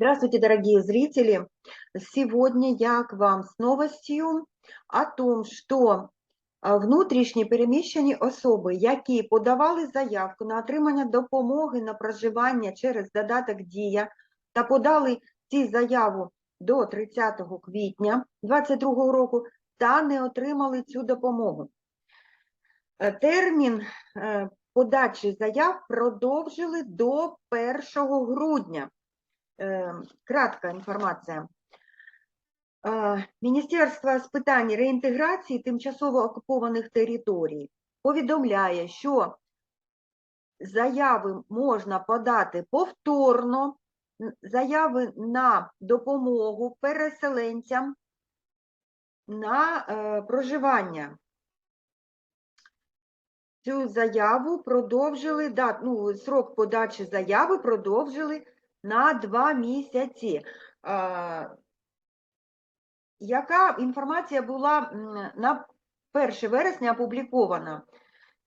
Здравствуйте, дорогие зрители! Сегодня я к вам с новостью о том, що внутрішні переміщені особи, які подавали заявку на отримання допомоги на проживання через додаток Дія та подали ці заяву до 30 квітня 2022 року та не отримали цю допомогу. Е, Термін е, подачі заяв продовжили до 1 грудня. Е, Кратка інформація. Е, Міністерство з питань реінтеграції тимчасово окупованих територій повідомляє, що заяви можна подати повторно, заяви на допомогу переселенцям на е, проживання. Цю заяву продовжили, да, ну, срок подачі заяви продовжили на два місяці. Яка інформація була на 1 вересня опублікована?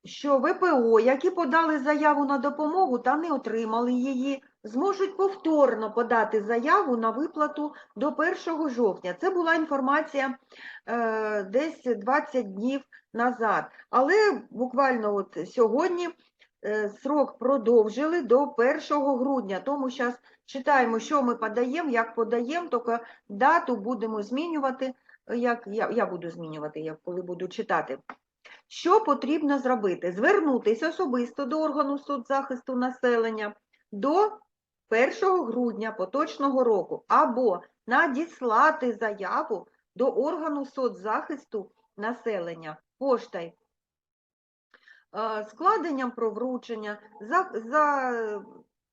Що ВПО, які подали заяву на допомогу та не отримали її, зможуть повторно подати заяву на виплату до 1 жовтня. Це була інформація е, десь 20 днів назад. Але буквально от сьогодні срок продовжили до 1 грудня. Тому зараз читаємо, що ми подаємо, як подаємо, тільки дату будемо змінювати, як я, я буду змінювати, як коли буду читати. Що потрібно зробити? Звернутися особисто до органу соцзахисту населення до 1 грудня поточного року або надіслати заяву до органу соцзахисту населення поштою е, складенням про вручення, за, за,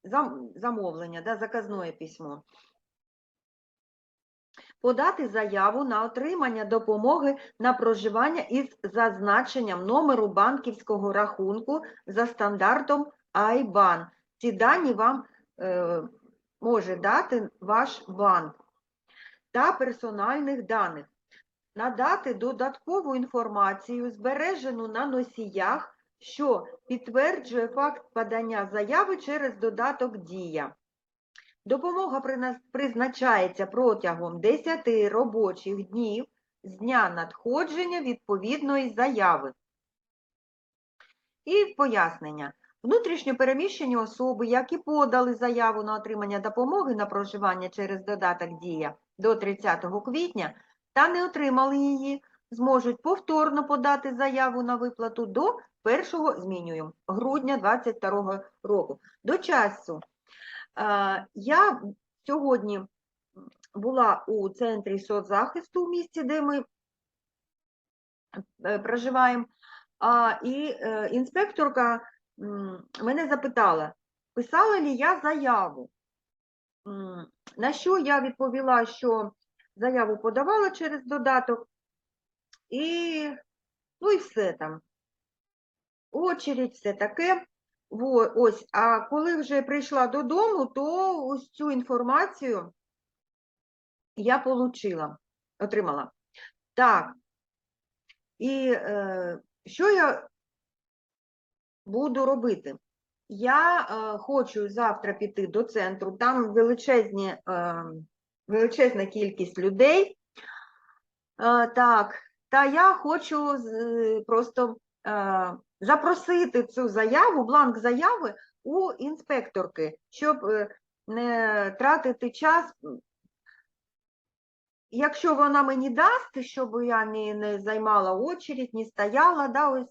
зам- замовлення, да, заказне письмо. Подати заяву на отримання допомоги на проживання із зазначенням номеру банківського рахунку за стандартом IBAN. Ці дані вам е, може дати ваш банк та персональних даних. Надати додаткову інформацію, збережену на носіях, що підтверджує факт подання заяви через додаток Дія. Допомога призначається протягом 10 робочих днів з дня надходження відповідної заяви. І пояснення. Внутрішньо переміщені особи, які подали заяву на отримання допомоги на проживання через додаток Дія до 30 квітня та не отримали її, зможуть повторно подати заяву на виплату до 1 змінюємо, грудня 2022 року. До часу Е, Я сьогодні була у центрі соцзахисту в місті, де ми е, проживаємо, і е, інспекторка мене запитала, писала ли я заяву. На що я відповіла, що заяву подавала через додаток, і ну і все там. Очередь, все таке. Ось, а коли вже прийшла додому, то ось цю інформацію я получила, отримала. Так. І е, що я буду робити? Я е, хочу завтра піти до центру, там величезні, е, величезна кількість людей. Е, так, та я хочу просто е, запросити цю заяву, бланк заяви у інспекторки, щоб е, не тратити час. Якщо вона мені дасть, щоб я не, не займала очередь, не стояла, да, ось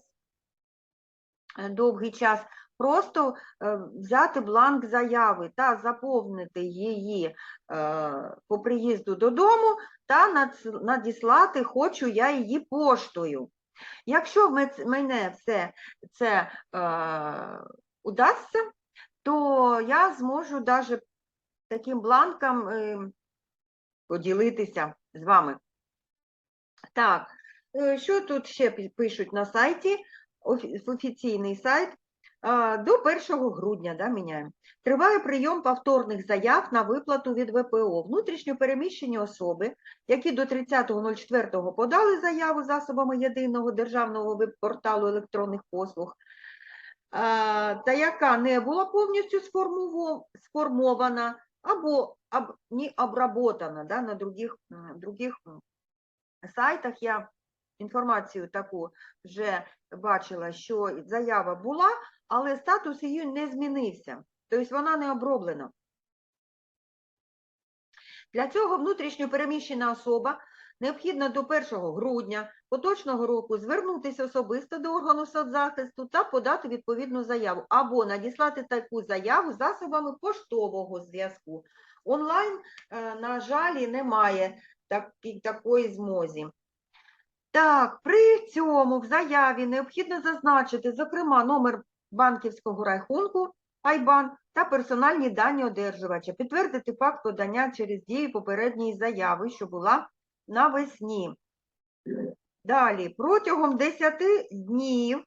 е, довгий час, просто е, взяти бланк заяви та заповнити її е, по приїзду додому та надіслати хочу я її поштою. Якщо мене все це е, удасться, то я зможу навіть таким бланком е, поділитися з вами. Так, е, що тут ще пишуть на сайті, офі- офіційний сайт, до 1 грудня, да, міняємо. Триває прийом повторних заяв на виплату від ВПО. Внутрішньо переміщені особи, які до 30.04 подали заяву засобами єдиного державного веб-порталу електронних послуг, та яка не була повністю сформована або не обработано да, на других, других сайтах. Я інформацію таку вже бачила, що заява була, але статус її не змінився. Тобто вона не оброблена. Для цього внутрішньо переміщена особа необхідно до 1 грудня поточного року звернутися особисто до органу соцзахисту та подати відповідну заяву або надіслати таку заяву засобами поштового зв'язку. Онлайн, е, на жаль, немає такої змозі. Так, при цьому в заяві необхідно зазначити, зокрема, номер банківського рахунку, Айбан та персональні дані одержувача, підтвердити факт подання через дію попередньої заяви, що була навесні. Далі, протягом 10 днів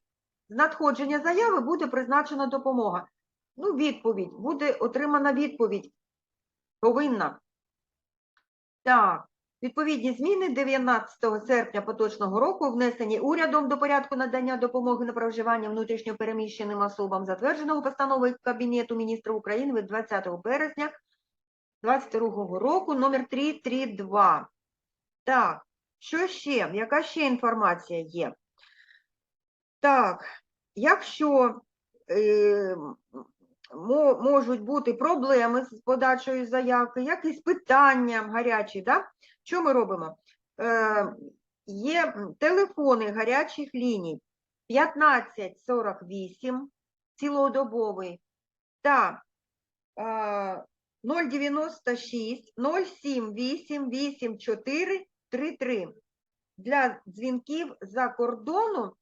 з надходження заяви буде призначена допомога. Ну, відповідь, буде отримана відповідь. Повинна. Так, відповідні зміни 19 серпня поточного року внесені урядом до порядку надання допомоги на проживання внутрішньо переміщеним особам, затвердженого постановою Кабінету міністрів України від 20 березня 2022 року, номер 332. Так, що ще? Яка ще інформація є? Так, якщо е, можуть бути проблеми з подачею заявки, якісь питання гарячі, да? Що ми робимо? Е, є телефони гарячих ліній 1548 цілодобовий та е, 096 078 84 33 для дзвінків за кордону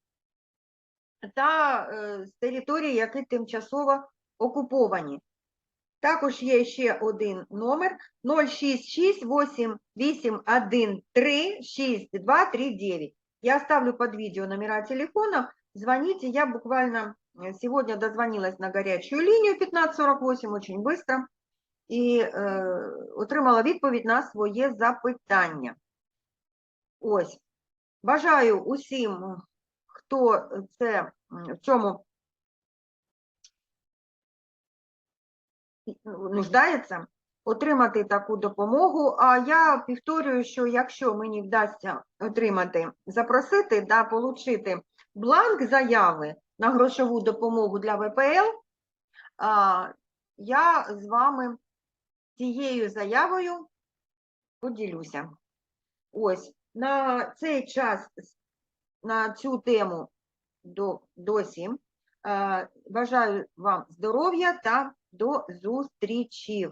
та е, з території, які тимчасово окуповані. Також є ще один номер 06688136239. Я оставлю под видео номера телефонов. Звоните. Я буквально э, сегодня дозвонилась на горячую линию 1548 очень быстро і е, отримала відповідь на своє запитання. Ось. Бажаю усім, хто це в цьому нуждається, отримати таку допомогу. А я повторюю, що якщо мені вдасться отримати, запросити да отримати бланк заяви на грошову допомогу для ВПЛ, а, я з вами цією заявою поділюся. Ось на цей час на цю тему до, досі. Бажаю вам здоров'я та до зустрічі.